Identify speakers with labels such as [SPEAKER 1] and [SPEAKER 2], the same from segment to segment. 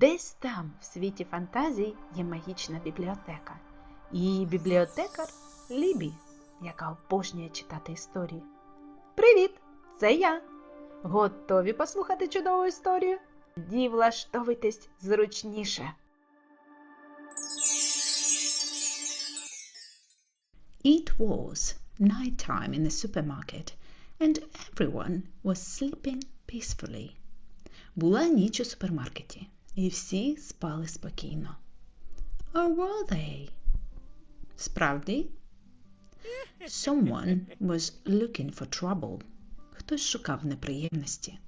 [SPEAKER 1] Десь там, в світі фантазій, є магічна бібліотека. Її бібліотекар Лібі, яка обожнює читати історії. Привіт! Це я. Готові послухати чудову історію? Тоді влаштовуйтесь зручніше.
[SPEAKER 2] It was night time in the supermarket, and everyone was sleeping peacefully. Була ніч у супермаркеті, і всі спали спокійно. Or were they? Справді? Someone was looking for trouble. Хтось шукав неприємності.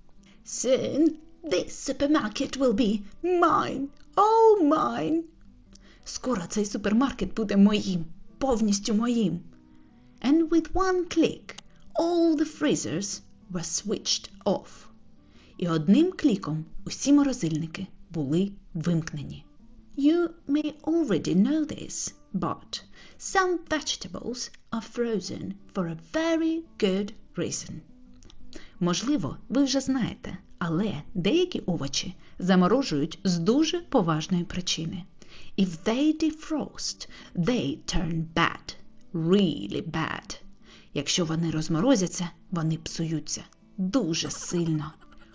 [SPEAKER 2] Soon this supermarket will be mine, all mine. Скоро цей супермаркет буде моїм, повністю моїм. And with one click, all the freezers were switched off. І одним кліком усі морозильники були вимкнені. You may already know this, but some vegetables are frozen for a very good reason. Можливо, ви вже знаєте, але деякі овочі заморожують з дуже поважної причини. If they defrost, they turn bad, really bad. Якщо вони розморозяться, вони псуються дуже сильно.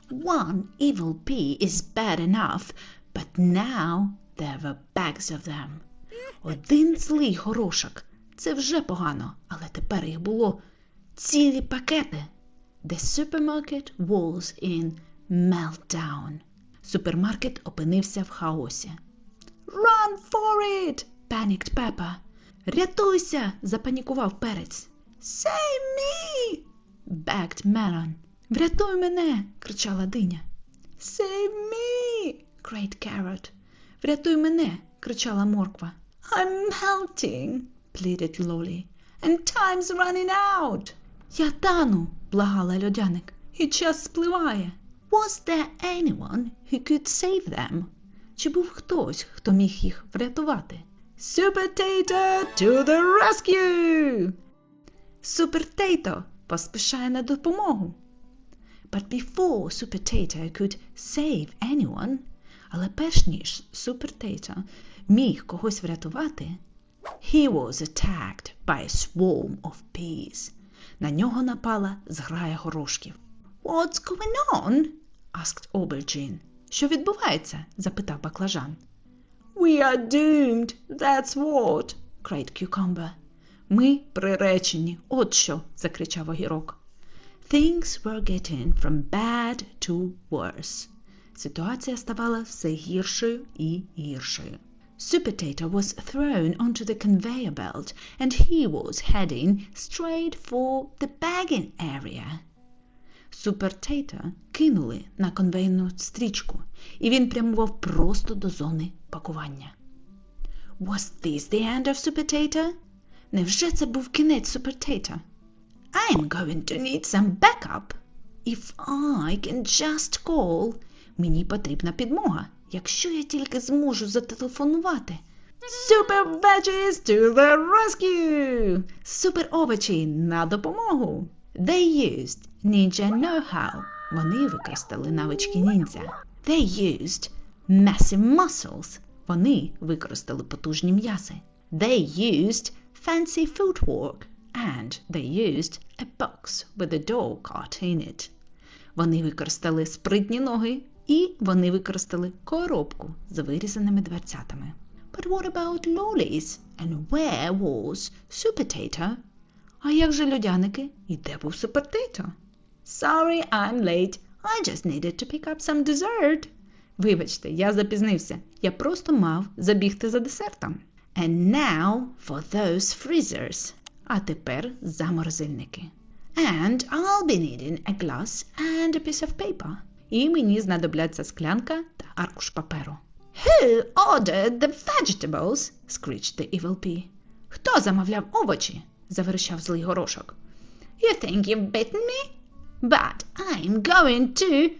[SPEAKER 2] One evil pea is bad enough, but now there were bags of them. Один злий горошок це вже погано, але тепер їх було цілі пакети. The supermarket was in meltdown. Супермаркет опинився в хаосі. Run for it! panicked Peppa. Рятуйся! запанікував перець. Save me! Врятуй мене! кричала диня. Save me! cried Carrot. Врятуй мене! кричала морква. I'm melting, pleaded Lolly. And time's running out. Я тану, благала льодяник, і час спливає. Was there anyone who could save them? Чи був хтось, хто міг їх врятувати? Super Tato to the rescue! Супер Тейто поспішає на допомогу. But before Super Tato could save anyone, але перш ніж Тейто міг когось врятувати, he was attacked by a swarm of peas. На нього напала зграя горошків. What's going on? asked Aubergine. Що відбувається? запитав баклажан. We are doomed, that's what, cried Cucumber. Ми приречені, от що, закричав огірок. Things were getting from bad to worse. Ситуація ставала все гіршою і гіршою. Supertato was thrown onto the conveyor belt and he was heading straight for the bagging area. Супертейта кинули на конвейну стрічку, і він прямував просто до зони пакування. Was this the end of Supertato? Невже це був кінець Супертейта? I'm going to need some backup. If I can just call. Мені потрібна підмога, якщо я тільки зможу зателефонувати. Super veggies to the rescue! Супер овочі на допомогу! They used ninja know-how. Вони використали навички ніндзя. They used massive muscles. Вони використали потужні м'язи. They used fancy footwork. And they used a box with a door cut in it. Вони використали спритні ноги і вони використали коробку з вирізаними дверцятами. But what about lollies? And where was Supertato? А як же льодяники? І де був Супертейто? Sorry, I'm late. I just needed to pick up some dessert. Вибачте, я запізнився. Я просто мав забігти за десертом. And now for those freezers. А тепер за морозильники. And I'll be needing a glass and a piece of paper. І мені знадобляться склянка та аркуш паперу. Who ordered the vegetables? screeched the evil pea. Хто замовляв овочі? заверещав злий горошок. You think you've bitten me? But I'm going to.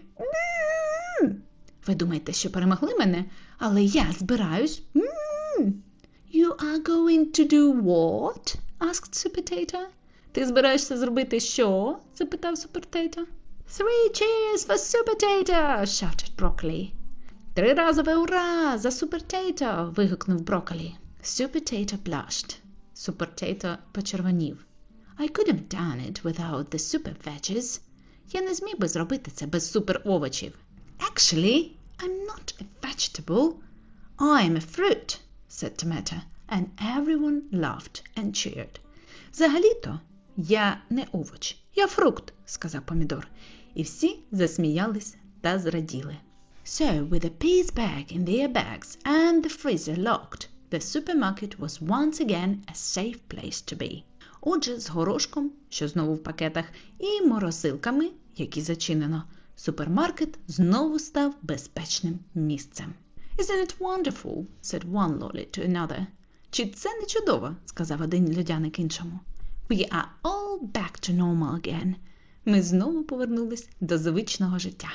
[SPEAKER 2] Ви думаєте, що перемогли мене, але я збираюсь. You are going to do what? Asked Supertato. Ти збираєшся зробити що? запитав Супертейто. Three cheers for Supertato! shouted Broccoli. Триразове ура! За супертейто! вигукнув Брокколі. Супертейто blushed. Супертейто почервонів. I could have done it without the super veggies. Я не зміг би зробити це без суперовочів. Actually, I'm not a vegetable. I'm a fruit, said Tomato, and everyone laughed and cheered. Взагалі-то я не овоч, я фрукт, сказав помідор, і всі засміялись та зраділи. So, with a peace bag in their bags and the freezer locked, the supermarket was once again a safe place to be. Отже, з горошком, що знову в пакетах, і морозилками, які зачинено, супермаркет знову став безпечним місцем. Isn't it wonderful? said one lolly to another. Чи це не чудово? сказав один льодяник іншому. We are all back to normal again. Ми знову повернулись до звичного життя.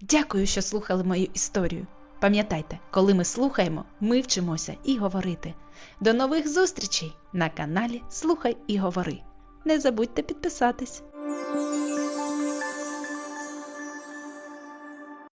[SPEAKER 1] Дякую, що слухали мою історію. Пам'ятайте, коли ми слухаємо, ми вчимося і говорити. До нових зустрічей на каналі Слухай і Говори. Не забудьте підписатись.